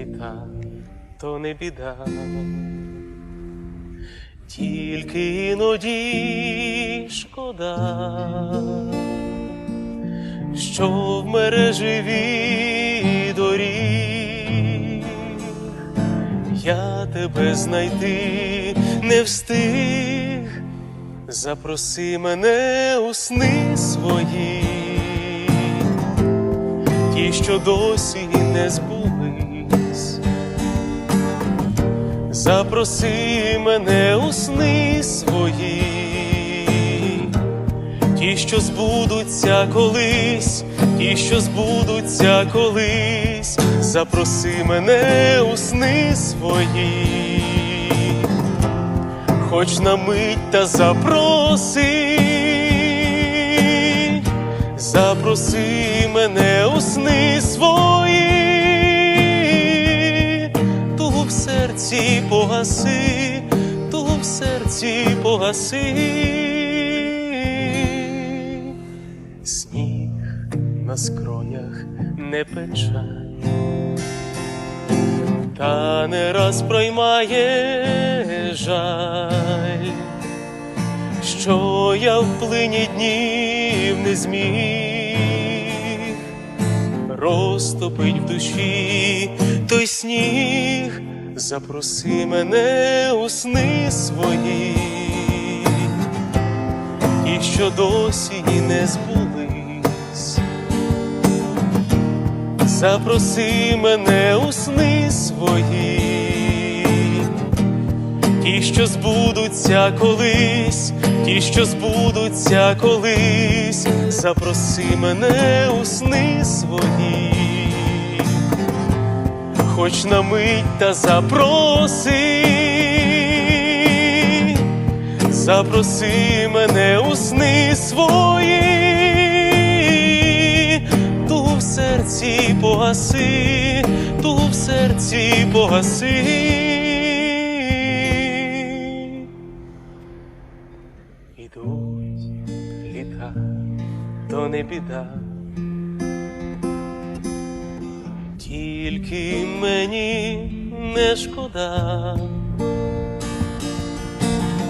Йдуть літа, то не біда, тільки іноді шкода, що в мережеві доріг я тебе знайти не встиг, запроси мене у сни свої що досі не збулись. Запроси мене у сни свої, ті, що збудуться колись, ті, що збудуться колись, запроси мене у сни свої, хоч на мить та запроси. Запроси мене у сни свої, серці погаси, тугу в серці погаси. Сніг на скронях не печаль, та не раз проймає жаль що я в плині днів не зміг розтопить в душі. Той сніг, запроси мене у сни свої, і що досі не збулись, запроси мене у сни свої ті, що збудуться колись, ті, що збудуться колись, запроси мене у сни свої, хоч на мить та запроси, запроси мене у сни свої, ту в серці погаси, ту в серці погаси. Літа, то не біда, тільки мені не шкода,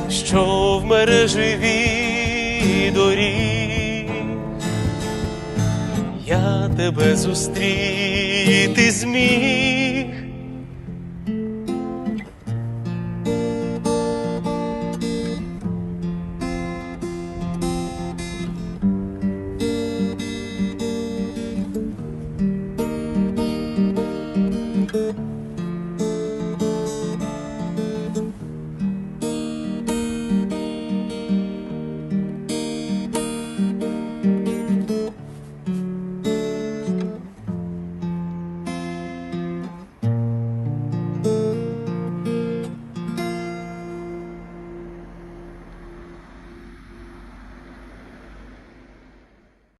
що в мережеві доріг я тебе зустріти зміг